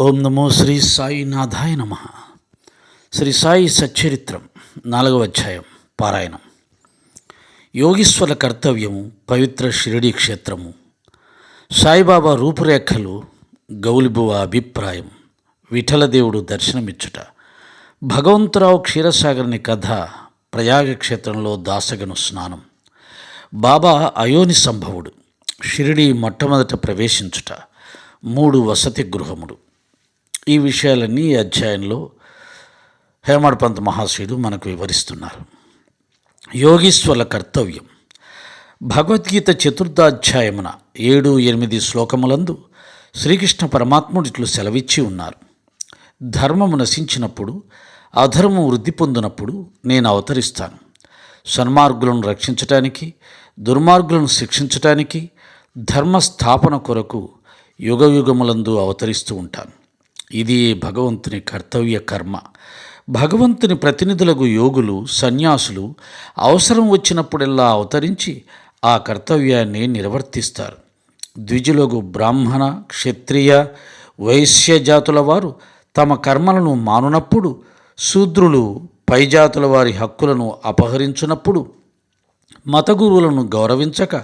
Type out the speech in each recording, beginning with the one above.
ఓం నమో శ్రీ సాయి నాథాయ నమ. శ్రీ సాయి సచ్చరిత్రం నాలుగవ అధ్యాయం పారాయణం. యోగీశ్వర కర్తవ్యము పవిత్ర షిరిడీ క్షేత్రము. సాయిబాబా రూపురేఖలు గౌలిబువ అభిప్రాయం విఠలదేవుడు దర్శనమిచ్చుట. భగవంతరావు క్షీరసాగర్ని కథ ప్రయాగ క్షేత్రంలో దాసగను స్నానం. బాబా అయోని సంభవుడు షిరిడి మొట్టమొదట ప్రవేశించుట మూడు వసతి గృహముడు ఈ విషయాలన్నీ ఈ అధ్యాయంలో హేమడ్ పంత్ మహాశయుడు మనకు వివరిస్తున్నారు. యోగీశ్వరుల కర్తవ్యం. భగవద్గీత చతుర్థాధ్యాయమున ఏడు ఎనిమిది శ్లోకములందు శ్రీకృష్ణ పరమాత్ముడు ఇట్లు సెలవిచ్చి ఉన్నారు. ధర్మము నశించినప్పుడు అధర్మం వృద్ధి పొందినప్పుడు నేను అవతరిస్తాను. సన్మార్గులను రక్షించటానికి దుర్మార్గులను శిక్షించటానికి ధర్మ స్థాపన కొరకు యుగ యుగములందు అవతరిస్తూ ఉంటాను. ఇది భగవంతుని కర్తవ్య కర్మ. భగవంతుని ప్రతినిధులకు యోగులు సన్యాసులు అవసరం వచ్చినప్పుడల్లా అవతరించి ఆ కర్తవ్యాన్ని నిర్వర్తిస్తారు. ద్విజులకు బ్రాహ్మణ క్షత్రియ వైశ్య జాతుల వారు తమ కర్మలను మానునప్పుడు శూద్రులు పైజాతుల వారి హక్కులను అపహరించునప్పుడు మతగురువులను గౌరవించక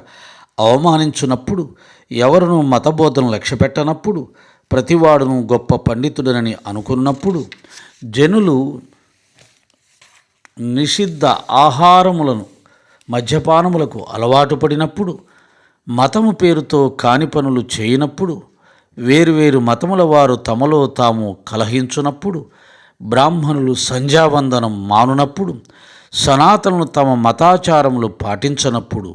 అవమానించునప్పుడు ఎవరును మతబోధను లక్ష్యపెట్టనప్పుడు ప్రతివాడును గొప్ప పండితుడనని అనుకున్నప్పుడు జనులు నిషిద్ధ ఆహారములను మద్యపానములకు అలవాటు పడినప్పుడు మతము పేరుతో కాని పనులు చేయనప్పుడు వేరువేరు మతముల వారు తమలో తాము కలహించునప్పుడు బ్రాహ్మణులు సంధ్యావందనం మానునప్పుడు సనాతనులు తమ మతాచారములు పాటించనప్పుడు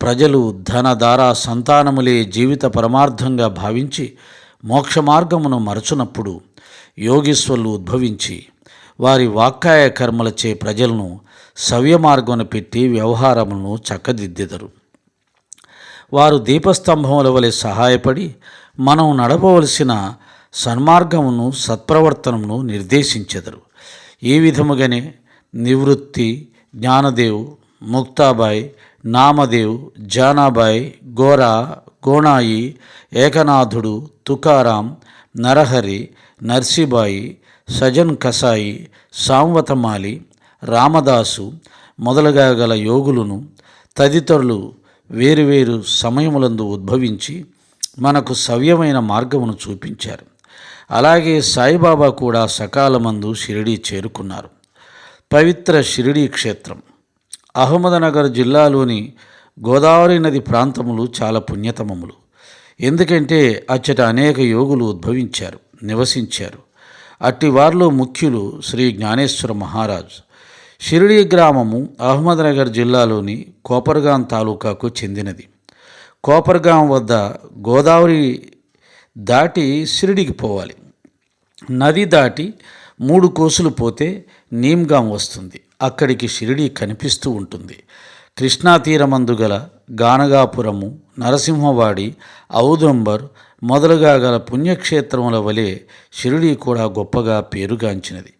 ప్రజలు ధనధార సంతానములే జీవిత పరమార్థంగా భావించి మోక్ష మార్గమును మరచునప్పుడు యోగీశ్వరులు ఉద్భవించి వారి వాక్కాయ కర్మలచే ప్రజలను సవ్యమార్గమును పెట్టి వ్యవహారములను చక్కదిద్దెదరు. వారు దీపస్తంభముల వలె సహాయపడి మనం నడపవలసిన సన్మార్గమును సత్ప్రవర్తనమును నిర్దేశించెదరు. ఈ విధముగానే నివృత్తి జ్ఞానదేవ్ ముక్తాబాయ్ నామదేవ్ జానాబాయ్ గోరా గోణాయి ఏకనాథుడు తుకారాం నరహరి నర్సిబాయి సజన్ కసాయి సాంవతమాలి రామదాసు మొదలుగా గల యోగులను తదితరులు వేరువేరు సమయములందు ఉద్భవించి మనకు సవ్యమైన మార్గమును చూపించారు. అలాగే సాయిబాబా కూడా సకాలమందు షిరిడీ చేరుకున్నారు. పవిత్ర షిరిడీ క్షేత్రం. అహ్మదనగర్ జిల్లాలోని గోదావరి నది ప్రాంతములు చాలా పుణ్యతమములు. ఎందుకంటే అచ్చట అనేక యోగులు ఉద్భవించారు నివసించారు. అట్టి వారిలో ముఖ్యులు శ్రీ జ్ఞానేశ్వర మహారాజు. షిరిడి గ్రామము అహ్మద్నగర్ జిల్లాలోని కోపర్గాం తాలూకాకు చెందినది. కోపర్గాం వద్ద గోదావరి దాటి షిరిడికి పోవాలి. నది దాటి మూడు కోసులు పోతే నీమ్గాం వస్తుంది. అక్కడికి షిరిడి కనిపిస్తూ ఉంటుంది. కృష్ణా తీరమందు గల గానగాపురము నరసింహవాడి ఔదంబర్ మొదలుగా గల పుణ్యక్షేత్రముల వలె షిరిడి కూడా గొప్పగా పేరుగాంచినది.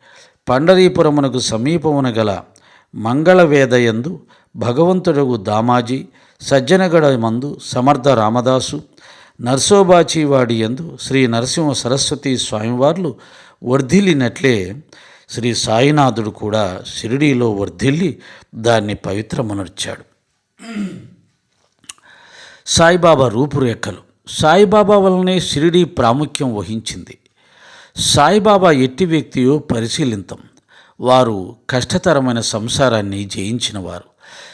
పండరీపురమునకు సమీపమున గల మంగళవేదయందు భగవంతుడగు దామాజీ సజ్జనగడ మందు సమర్థ రామదాసు నర్సోబాచివాడి యందు శ్రీ నరసింహ సరస్వతి స్వామివార్లు వర్ధిల్లినట్లే శ్రీ సాయినాథుడు కూడా షిరిడీలో వర్ధిల్లి దాన్ని పవిత్రమునర్చాడు. సాయిబాబా రూపురేఖలు. సాయిబాబా వలనే షిరిడీ ప్రాముఖ్యం వహించింది. సాయిబాబా ఎట్టి వ్యక్తియో పరిశీలింతం. వారు కష్టతరమైన సంసారాన్ని జయించినవారు.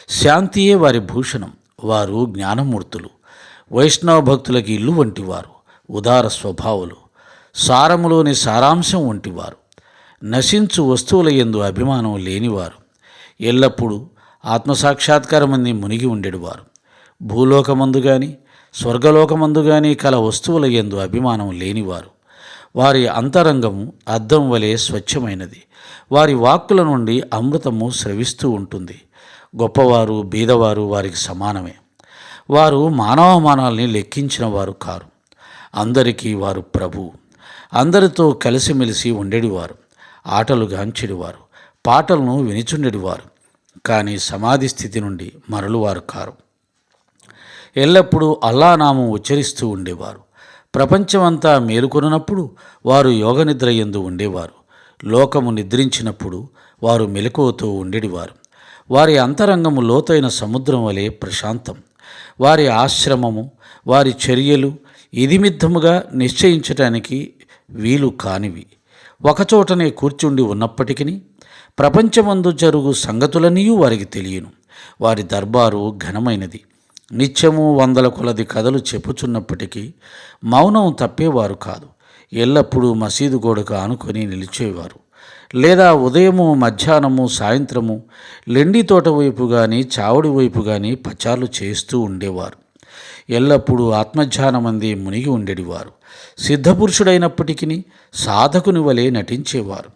శాంతియే వారి భూషణం. వారు జ్ఞానమూర్తులు. వైష్ణవ భక్తులకి ఇల్లు వంటివారు. ఉదార స్వభావులు. సారములోని సారాంశం వంటివారు. నశించు వస్తువుల ఎందు అభిమానం లేనివారు. ఎల్లప్పుడూ ఆత్మసాక్షాత్కారమంది మునిగి ఉండేవారు. భూలోకమందు కానీ స్వర్గలోకమందు కానీ కల వస్తువుల ఎందు అభిమానం లేనివారు. వారి అంతరంగము అద్దం వలె స్వచ్ఛమైనది. వారి వాక్కుల నుండి అమృతము స్రవిస్తూ ఉంటుంది. గొప్పవారు బీదవారు వారికి సమానమే. వారు మానవమానాల్ని లెక్కించిన వారు కారు. అందరికీ వారు ప్రభు. అందరితో కలిసిమెలిసి ఉండేవారు. ఆటలు గాంచెడివారు పాటలను వినిచుండెడివారు కానీ సమాధి స్థితి నుండి మరలువారు కారు. ఎల్లప్పుడూ అల్లానామం ఉచ్చరిస్తూ ఉండేవారు. ప్రపంచమంతా మేలుకొనున్నప్పుడు వారు యోగనిద్ర ఎందు ఉండేవారు. లోకము నిద్రించినప్పుడు వారు మెలకువతో ఉండేవారు. వారి అంతరంగము లోతైన సముద్రం వలె ప్రశాంతం. వారి ఆశ్రమము వారి చర్యలు ఇదిమిద్దముగా నిశ్చయించటానికి వీలు కానివి. ఒకచోటనే కూర్చుండి ఉన్నప్పటికీ ప్రపంచమందు జరుగు సంగతులన్నీ వారికి తెలియను. వారి దర్బారు ఘనమైనది. నిత్యము వందల కొలది కథలు చెప్పుచున్నప్పటికీ మౌనం తప్పేవారు కాదు. ఎల్లప్పుడూ మసీదు గోడకు ఆనుకొని నిలిచేవారు. లేదా ఉదయము మధ్యాహ్నము సాయంత్రము లెండి తోట వైపు కానీ చావడి వైపు కానీ పచార్లు చేస్తూ ఉండేవారు. ఎల్లప్పుడూ ఆత్మధ్యానమందే మునిగి ఉండేవారు. సిద్ధపురుషుడైనప్పటికీ సాధకుని వలె నటించేవారు.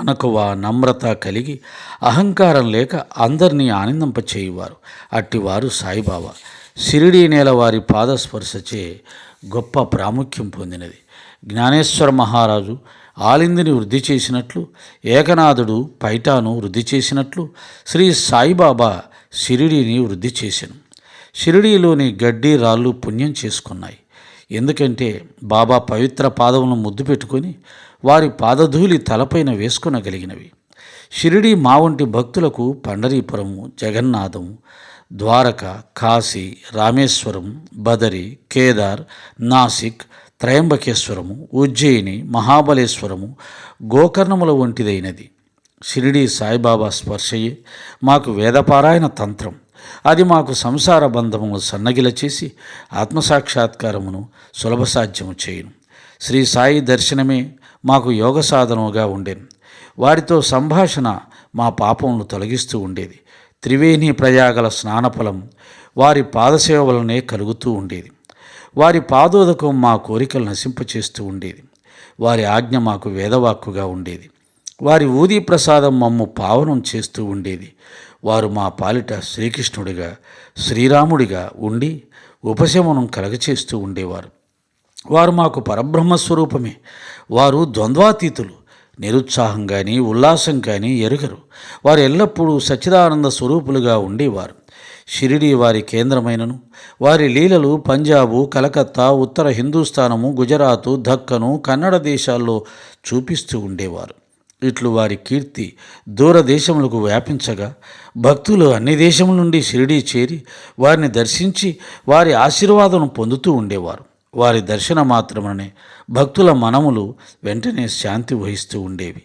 అనకువ నమ్రత కలిగి అహంకారం లేక అందరినీ ఆనందింపచేయువారు. అట్టివారు సాయిబాబా. షిరిడీ నేల వారి పాదస్పర్శచే గొప్ప ప్రాముఖ్యం పొందినది. జ్ఞానేశ్వర మహారాజు ఆలిందిని వృద్ధి చేసినట్లు ఏకనాథుడు పైటాను వృద్ధి చేసినట్లు శ్రీ సాయిబాబా షిరిడీని వృద్ధి చేశాను షిరిడీలోని గడ్డి రాళ్ళు పుణ్యం చేసుకున్నాయి. ఎందుకంటే బాబా పవిత్ర పాదములను ముద్దు పెట్టుకొని వారి పాదధూళి తలపైన వేసుకునగలిగినవి. షిరిడి మా వంటి భక్తులకు పండరీపురము జగన్నాథం ద్వారక కాశీ రామేశ్వరం బదరి కేదార్ నాసిక్ త్రయంబకేశ్వరము ఉజ్జయిని మహాబలేశ్వరము గోకర్ణముల వంటిదైనది. షిరిడి సాయిబాబా స్పర్శయే మాకు వేదపారాయణ తంత్రం. అది మాకు సంసార బంధమును సన్నగిల చేసి ఆత్మసాక్షాత్కారమును సులభ సాధ్యము చేయను. శ్రీ సాయి దర్శనమే మాకు యోగ సాధనముగా ఉండేది వారితో సంభాషణ మా పాపమును తొలగిస్తూ ఉండేది. త్రివేణి ప్రయాగల స్నానఫలం వారి పాదసేవ వలనే కలుగుతూ ఉండేది. వారి పాదోదకం మా కోరికలు నశింపచేస్తూ ఉండేది. వారి ఆజ్ఞ మాకు వేదవాక్కుగా ఉండేది. వారి ఊది ప్రసాదం మమ్ము పావనం చేస్తూ ఉండేది. వారు మా పాలిట శ్రీకృష్ణుడిగా శ్రీరాముడిగా ఉండి ఉపశమనం కలగచేస్తూ ఉండేవారు. వారు మాకు పరబ్రహ్మ స్వరూపమే. వారు ద్వంద్వాతీతులు. నిరుత్సాహం కానీ ఉల్లాసం కానీ ఎరుగరు. వారు ఎల్లప్పుడూ సచ్చిదానంద స్వరూపులుగా ఉండేవారు. షిరిడి వారి కేంద్రమైనను వారి లీలలు పంజాబు కలకత్తా ఉత్తర హిందూస్థానము గుజరాతు దక్కను కన్నడ దేశాల్లో చూపిస్తూ ఉండేవారు. ఇట్లు వారి కీర్తి దూరదేశములకు వ్యాపించగా భక్తులు అన్ని దేశముల నుండి షిరిడీ చేరి వారిని దర్శించి వారి ఆశీర్వాదం పొందుతూ ఉండేవారు. వారి దర్శన మాత్రమనే భక్తుల మనములు వెంటనే శాంతి వహిస్తూ ఉండేవి.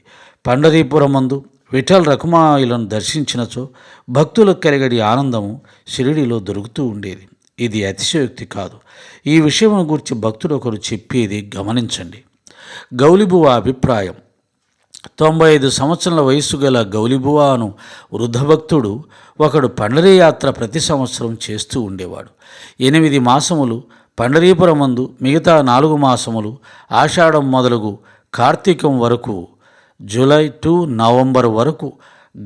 పండరీపురమందు విఠల్ రకుమాయిలను దర్శించినచో భక్తులకు కలిగడి ఆనందము షిరిడిలో దొరుకుతూ ఉండేది. ఇది అతిశయోక్తి కాదు. ఈ విషయం గురించి భక్తుడు ఒకరు చెప్పేది గమనించండి. గౌలిబువ అభిప్రాయం తొంభై ఐదు సంవత్సరాల వయస్సు గల గౌలిబువ అను వృద్ధభక్తుడు ఒకడు పండరీ యాత్ర ప్రతి సంవత్సరం చేస్తూ ఉండేవాడు. ఎనిమిది మాసములు పండరీపురమందు మిగతా నాలుగు మాసములు ఆషాఢం మొదలుగు కార్తీకం వరకు జూలై టు నవంబర్ వరకు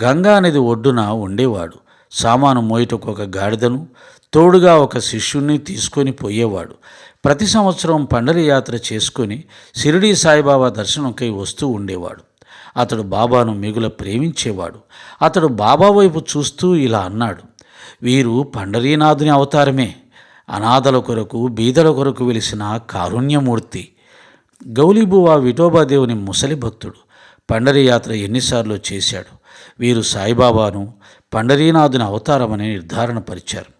గంగానది ఒడ్డున ఉండేవాడు. సామాను మోయటకు ఒక గాడిదను తోడుగా ఒక శిష్యుణ్ణి తీసుకొని పోయేవాడు. ప్రతి సంవత్సరం పండరి యాత్ర చేసుకొని షిరిడీ సాయిబాబా దర్శనంకై వస్తూ ఉండేవాడు. అతడు బాబాను మిగుల ప్రేమించేవాడు. అతడు బాబా వైపు చూస్తూ ఇలా అన్నాడు వీరు పండరీనాథుని అవతారమే. అనాథల కొరకు బీదల కొరకు వెలిసిన కారుణ్యమూర్తి. గౌలీబువా విఠోబాదేవుని ముసలి భక్తుడు. పండరీ యాత్ర ఎన్నిసార్లు చేశాడు. వీరు సాయిబాబాను పండరీనాథుని అవతారమని నిర్ధారణ పరిచారు.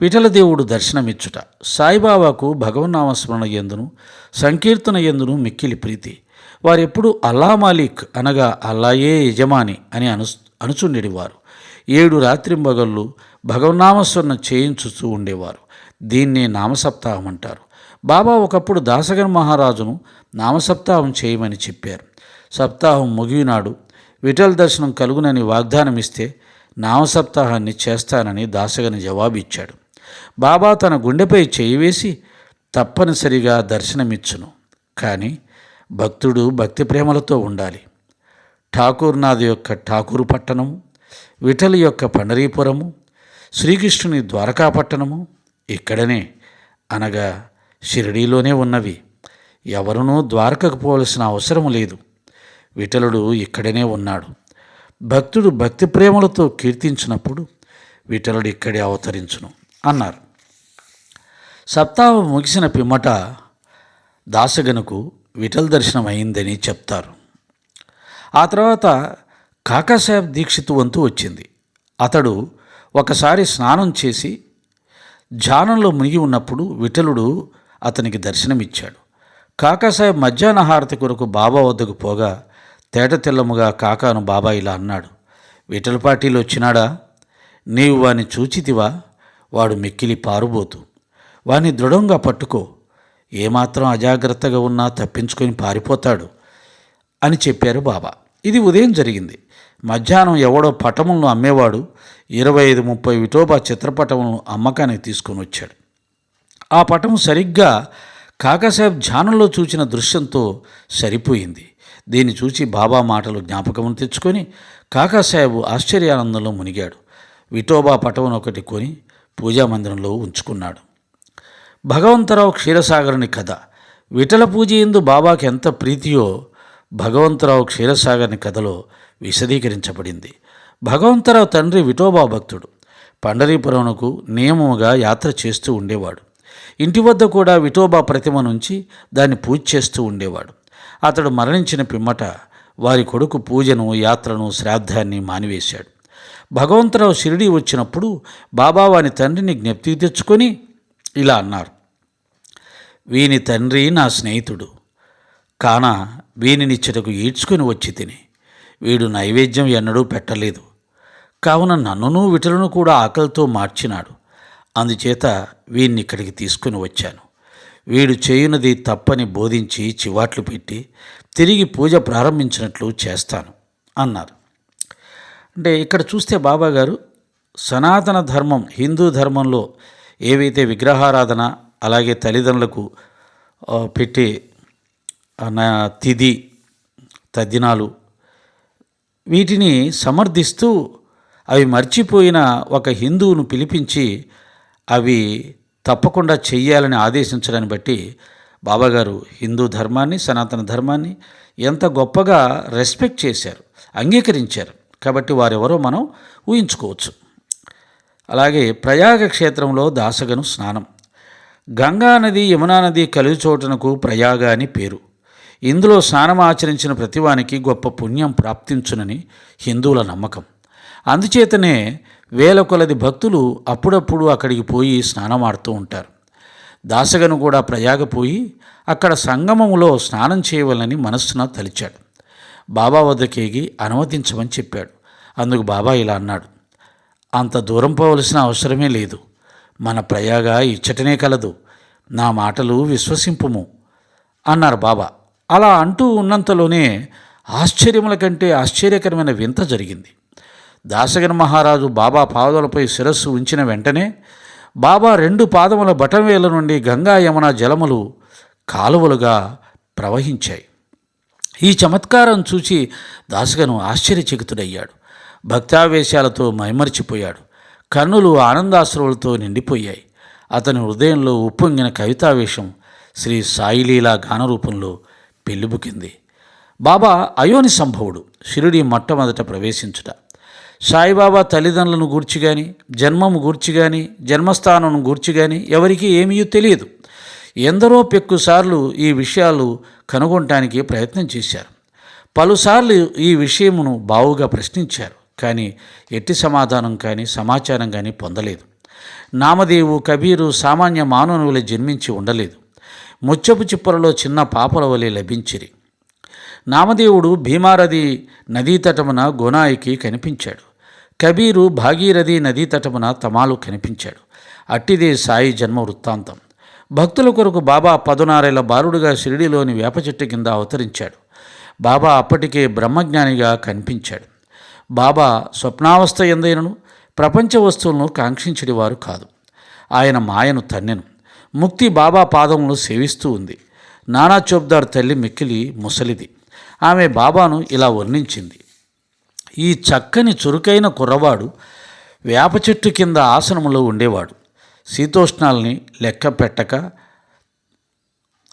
విఠలదేవుడు దర్శనమిచ్చుట. సాయిబాబాకు భగవన్నామస్మరణ ఎందును సంకీర్తన ఎందును మిక్కిలి ప్రీతి. వారెప్పుడు అల్లా మాలిక్ అనగా అల్లాయే యజమాని అని అను అనుచుండేవారు. ఏడు రాత్రింబగళ్ళు భగవన్నామస్మరణ చేయించుతూ ఉండేవారు. దీన్నే నామసప్తాహం అంటారు. బాబా ఒకప్పుడు దాసగన్ మహారాజును నామసప్తాహం చేయమని చెప్పారు. సప్తాహం ముగినాడు విఠల్ దర్శనం కలుగునని వాగ్దానం ఇస్తే నామసప్తాహాన్ని చేస్తానని దాసగని జవాబిచ్చాడు. బాబా తన గుండెపై చేయి వేసి తప్పనిసరిగా దర్శనమిచ్చును. కానీ భక్తుడు భక్తి ప్రేమలతో ఉండాలి. ఠాకూర్నాథ్ యొక్క ఠాకూరు పట్టణము విఠల్ యొక్క పండరీపురము శ్రీకృష్ణుని ద్వారకా పట్టణము ఇక్కడనే అనగా షిరిడీలోనే ఉన్నవి. ఎవరునూ ద్వారకకు పోవలసిన అవసరం లేదు. విఠలుడు ఇక్కడనే ఉన్నాడు. భక్తుడు భక్తి ప్రేమలతో కీర్తించినప్పుడు విఠలుడు ఇక్కడే అవతరించును అన్నారు. సప్తాహం ముగిసిన పిమ్మట దాసగనుకు విఠల్ దర్శనం అయిందని చెప్తారు. ఆ తర్వాత కాకాసాహెబ్ దీక్షిత్ వంతు వచ్చింది. అతడు ఒకసారి స్నానం చేసి జానంలో మునిగి ఉన్నప్పుడు విఠలుడు అతనికి దర్శనమిచ్చాడు. కాకాసాహెబ్ మధ్యాహ్న హారతి కొరకు బాబా వద్దకు పోగా తేట తెల్లముగా కాకాను బాబా ఇలా అన్నాడు విఠల పాటీలు వచ్చినాడా? నీవు వాని చూచితివా? వాడు మిక్కిలి పారుబోతు. వాని దృఢంగా పట్టుకో. ఏమాత్రం అజాగ్రత్తగా ఉన్నా తప్పించుకొని పారిపోతాడు అని చెప్పారు బాబా. ఇది ఉదయం జరిగింది. మధ్యాహ్నం ఎవడో పటములను అమ్మేవాడు ఇరవై ఐదు ముప్పై విఠోబా చిత్రపటములను అమ్మకానికి తీసుకొని వచ్చాడు. ఆ పటం సరిగ్గా కాకాసాహెబ్ ధ్యానంలో చూసిన దృశ్యంతో సరిపోయింది. దీన్ని చూసి బాబా మాటలు జ్ఞాపకం తెచ్చుకొని కాకాసాహెబ్ ఆశ్చర్యానందంలో మునిగాడు. విఠోబా పటమును ఒకటి కొని పూజా మందిరంలో ఉంచుకున్నాడు. భగవంతరావు క్షీరసాగరుని కథ. విఠల పూజ ఎందు బాబాకి ఎంత ప్రీతియో భగవంతరావు క్షీరసాగర్ని కథలో విశదీకరించబడింది. భగవంతరావు తండ్రి విఠోబా భక్తుడు. పండరీపురంకు నియమముగా యాత్ర చేస్తూ ఉండేవాడు. ఇంటి వద్ద కూడా విఠోబా ప్రతిమ నుంచి దాన్ని పూజ చేస్తూ ఉండేవాడు. అతడు మరణించిన పిమ్మట వారి కొడుకు పూజను యాత్రను శ్రాద్ధాన్ని మానివేశాడు. భగవంతరావు షిరిడి వచ్చినప్పుడు బాబా వాని తండ్రిని జ్ఞప్తికి తెచ్చుకొని ఇలా అన్నారు. వీని తండ్రి నా స్నేహితుడు. కాన వీనినిచ్చటకు ఈడ్చుకుని వచ్చి తిని. వీడు నైవేద్యం ఎన్నడూ పెట్టలేదు. కావున నన్నును విటలను కూడా ఆకలితో మార్చినాడు. అందుచేత వీణ్ణి ఇక్కడికి తీసుకుని వచ్చాను. వీడు చేయునది తప్పని బోధించి చివాట్లు పెట్టి తిరిగి పూజ ప్రారంభించినట్లు చేస్తాను అన్నారు. అంటే ఇక్కడ చూస్తే బాబాగారు సనాతన ధర్మం హిందూ ధర్మంలో ఏవైతే విగ్రహారాధన అలాగే తల్లిదండ్రులకు పెట్టే తిది నా- తద్దినాలు వీటిని సమర్థిస్తూ అవి మర్చిపోయిన ఒక హిందువును పిలిపించి అవి తప్పకుండా చెయ్యాలని ఆదేశించడాన్ని బట్టి బాబాగారు హిందూ ధర్మాన్ని సనాతన ధర్మాన్ని ఎంత గొప్పగా రెస్పెక్ట్ చేశారు అంగీకరించారు. కాబట్టి వారెవరో మనం ఊహించుకోవచ్చు. అలాగే ప్రయాగ క్షేత్రంలో దాసగను స్నానం. గంగా నది యమునా నది కలుగు చోటునకు ప్రయాగ అని పేరు. ఇందులో స్నానం ఆచరించిన ప్రతివానికి గొప్ప పుణ్యం ప్రాప్తించునని హిందువుల నమ్మకం. అందుచేతనే వేల కొలది భక్తులు అప్పుడప్పుడు అక్కడికి పోయి స్నానమాడుతూ ఉంటారు. దాసగను కూడా ప్రయాగ పోయి అక్కడ సంగమములో స్నానం చేయవలని మనస్సున తలిచాడు. బాబా వద్దకేగి అనుమతించమని చెప్పాడు. అందుకు బాబా ఇలా అన్నాడు. అంత దూరం పోవలసిన అవసరమే లేదు. మన ప్రయాగ ఇచ్చటనే కలదు. నా మాటలు విశ్వసింపుము అన్నారు బాబా. అలా అంటూ ఉన్నంతలోనే ఆశ్చర్యముల కంటే ఆశ్చర్యకరమైన వింత జరిగింది. దాసగన్ మహారాజు బాబా పాదాలపై శిరస్సు ఉంచిన వెంటనే బాబా రెండు పాదముల బటవేల నుండి గంగా యమున జలములు కాలువలుగా ప్రవహించాయి. ఈ చమత్కారం చూచి దాసగను ఆశ్చర్యచకితుడయ్యాడు. భక్తావేశాలతో మైమరిచిపోయాడు. కన్నులు ఆనందాశ్రువులతో నిండిపోయాయి. అతని హృదయంలో ఉప్పొంగిన కవితావేశం శ్రీ సాయిలీలా గానరూపంలో పెళ్ళిబుకింది. బాబా అయోని సంభవుడు షిరిడి మొట్టమొదట ప్రవేశించుట. సాయిబాబా తల్లిదండ్రులను గూర్చి కానీ జన్మము గూర్చి కానీ జన్మస్థానం గూర్చి కానీ ఎవరికీ ఏమీ తెలియదు. ఎందరో పెక్కుసార్లు ఈ విషయాలు కనుగొనటానికి ప్రయత్నం చేశారు. పలుసార్లు ఈ విషయమును బావుగా ప్రశ్నించారు. కానీ ఎట్టి సమాధానం కానీ సమాచారం కానీ పొందలేదు. నామదేవు కబీరు సామాన్య మానవుల జన్మించి ఉండలేదు. ముచ్చపు చిప్పలలో చిన్న పాపల వలె లభించిరి. నామదేవుడు భీమారథి నదీ తటమున గోనాయికి కనిపించాడు. కబీరు భాగీరథి నదీ తటమున తమాలు కనిపించాడు. అట్టిదే సాయి జన్మ వృత్తాంతం. భక్తుల కొరకు బాబా పదునారేళ్ళ బారుడుగా షిరిడిలోని వేప చెట్టు కింద అవతరించాడు. బాబా అప్పటికే బ్రహ్మజ్ఞానిగా కనిపించాడు. బాబా స్వప్నావస్థ ఎందైనను ప్రపంచ వస్తువులను కాంక్షించడివారు కాదు. ఆయన మాయను తన్నెను. ముక్తి బాబా పాదములు సేవిస్తూ ఉంది. నానా చోప్దార్ తల్లి మిక్కిలి ముసలిది. ఆమె బాబాను ఇలా వర్ణించింది. ఈ చక్కని చురుకైన కుర్రవాడు వేప చెట్టు కింద ఆసనములో ఉండేవాడు. శీతోష్ణాలని లెక్క పెట్టక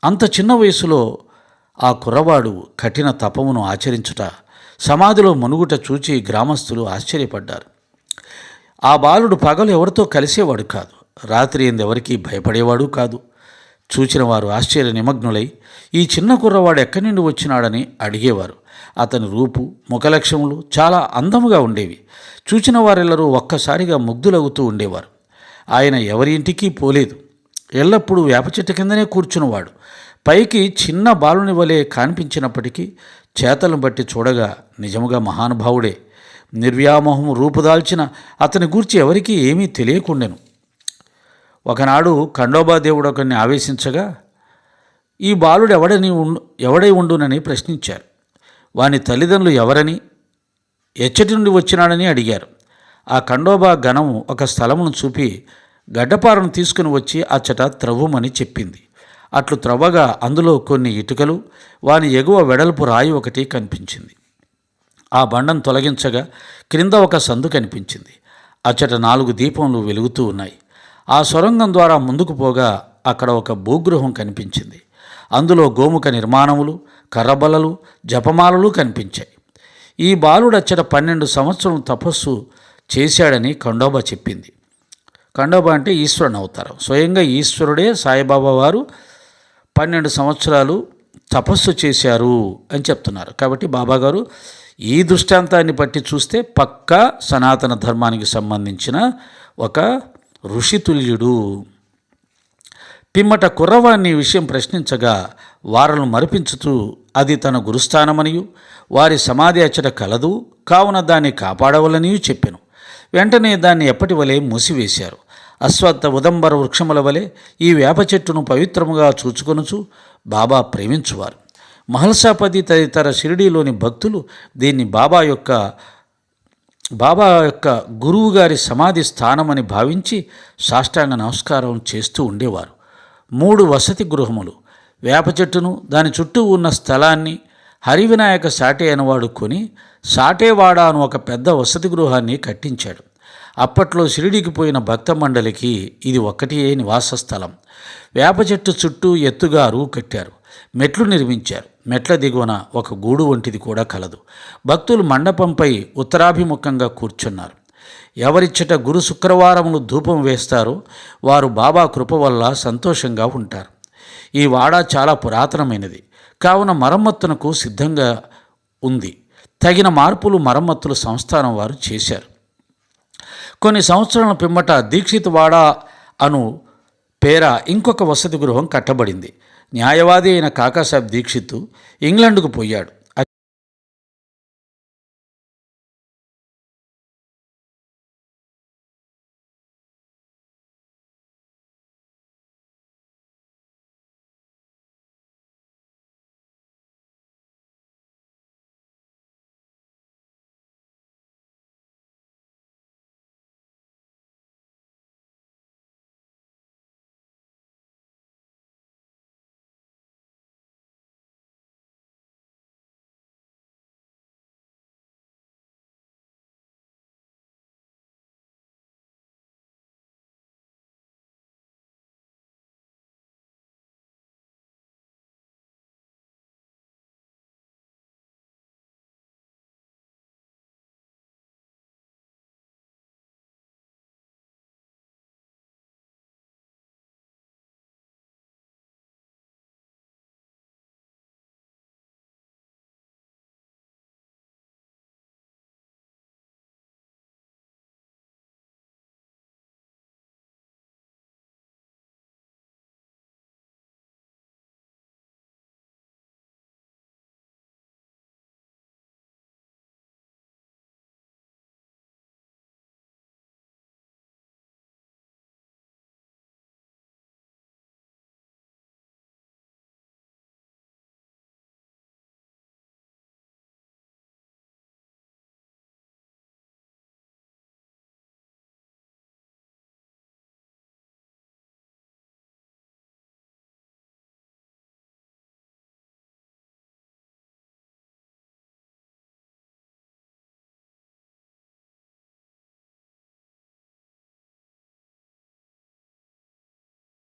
అంత చిన్న వయసులో ఆ కుర్రవాడు కఠిన తపమును ఆచరించుట సమాధిలో మునుగుట చూచి గ్రామస్తులు ఆశ్చర్యపడ్డారు. ఆ బాలుడు పగలు ఎవరితో కలిసేవాడు కాదు. రాత్రి ఎందెవరికీ భయపడేవాడు కాదు. చూచిన వారు ఆశ్చర్య నిమగ్నులై ఈ చిన్న కుర్రవాడు ఎక్కడి నుండి వచ్చినాడని అడిగేవారు. అతని రూపు ముఖలక్ష్యములు చాలా అందముగా ఉండేవి. చూచిన వారెల్లరూ ఒక్కసారిగా ముగ్ధులవుతూ ఉండేవారు. ఆయన ఎవరి ఇంటికి పోలేదు. ఎల్లప్పుడూ వేప చెట్టు కిందనే కూర్చున్నవాడు పైకి చిన్న బాలుని వలె కనిపించినప్పటికీ చేతలను బట్టి చూడగా నిజముగా మహానుభావుడే. నిర్వ్యామోహం రూపుదాల్చిన అతని గూర్చి ఎవరికీ ఏమీ తెలియకుండెను. ఒకనాడు ఖండోబా దేవుడు ఒకరిని ఆవేశించగా ఈ బాలుడు ఎవడని ఉండు ఎవడై ఉండునని ప్రశ్నించారు. వాని తల్లిదండ్రులు ఎవరని ఎచ్చటి నుండి వచ్చినాడని అడిగారు. ఆ ఖండోబా గణం ఒక స్థలమును చూపి గడ్డపారను తీసుకుని వచ్చి అచ్చట త్రవ్వమని చెప్పింది. అట్లు త్రవ్వగా అందులో కొన్ని ఇటుకలు వాని ఎగువ వెడల్పు రాయి ఒకటి కనిపించింది. ఆ బండను తొలగించగా క్రింద ఒక సందు కనిపించింది. అచ్చట నాలుగు దీపంలు వెలుగుతూ ఉన్నాయి. ఆ సొరంగం ద్వారా ముందుకు పోగా అక్కడ ఒక భూగృహం కనిపించింది. అందులో గోముఖ నిర్మాణములు కర్రబల్లలు జపమాలలు కనిపించాయి. ఈ బాలుడు అచ్చట పన్నెండు సంవత్సరం తపస్సు చేశాడని ఖండోబా చెప్పింది. ఖండోబా అంటే ఈశ్వరుని అవతారం. స్వయంగా ఈశ్వరుడే సాయిబాబా వారు పన్నెండు సంవత్సరాలు తపస్సు చేశారు అని చెప్తున్నారు. కాబట్టి బాబాగారు ఈ దృష్టాంతాన్ని బట్టి చూస్తే పక్కా సనాతన ధర్మానికి సంబంధించిన ఒక ఋషితుల్యుడు. పిమ్మట కుర్రవాణ్ణి విషయం ప్రశ్నించగా వారలను మరిపించుతూ అది తన గురుస్థానమనియు వారి సమాధి అచ్చట కలదు కావున దాన్ని కాపాడవలనియు చెప్పెను. వెంటనే దాన్ని ఎప్పటి వలె మూసివేశారు. అశ్వత్థ ఉదంబర వృక్షముల వలె ఈ వేప చెట్టును పవిత్రముగా చూచుకొనుచు బాబా ప్రేమించువారు. మహల్సాపతి తదితర షిరిడీలోని భక్తులు దీన్ని బాబా యొక్క బాబా యొక్క గురువు గారి సమాధి స్థానమని భావించి సాష్టాంగ నమస్కారం చేస్తూ ఉండేవారు. మూడు వసతి గృహములు వేప చెట్టును దాని చుట్టూ ఉన్న స్థలాన్ని హరివినాయక సాటే అనేవాడు కొని సాటేవాడ అను ఒక పెద్ద వసతి గృహాన్ని కట్టించాడు. అప్పట్లో షిరిడికి పోయిన భక్త మండలికి ఇది ఒక్కటే నివాస స్థలం వేప చెట్టు చుట్టూ ఎత్తుగా అరువు కట్టారు. మెట్లు నిర్మించారు. మెట్ల దిగువన ఒక గూడు వంటిది కూడా కలదు. భక్తులు మండపంపై ఉత్తరాభిముఖంగా కూర్చున్నారు. ఎవరిచ్చట గురు శుక్రవారములు ధూపం వేస్తారో వారు బాబా కృప వల్ల సంతోషంగా ఉంటారు. ఈ వాడ చాలా పురాతనమైనది. కావున మరమ్మతునకు సిద్ధంగా ఉంది. తగిన మార్పులు మరమ్మతులు సంస్థానం వారు చేశారు. కొన్ని సంవత్సరాల పిమ్మట దీక్షిత్ వాడ అను పేర ఇంకొక వసతి గృహం కట్టబడింది. న్యాయవాది అయిన కాకాసాహెబ్ దీక్షిత్ ఇంగ్లాండ్కు పోయాడు.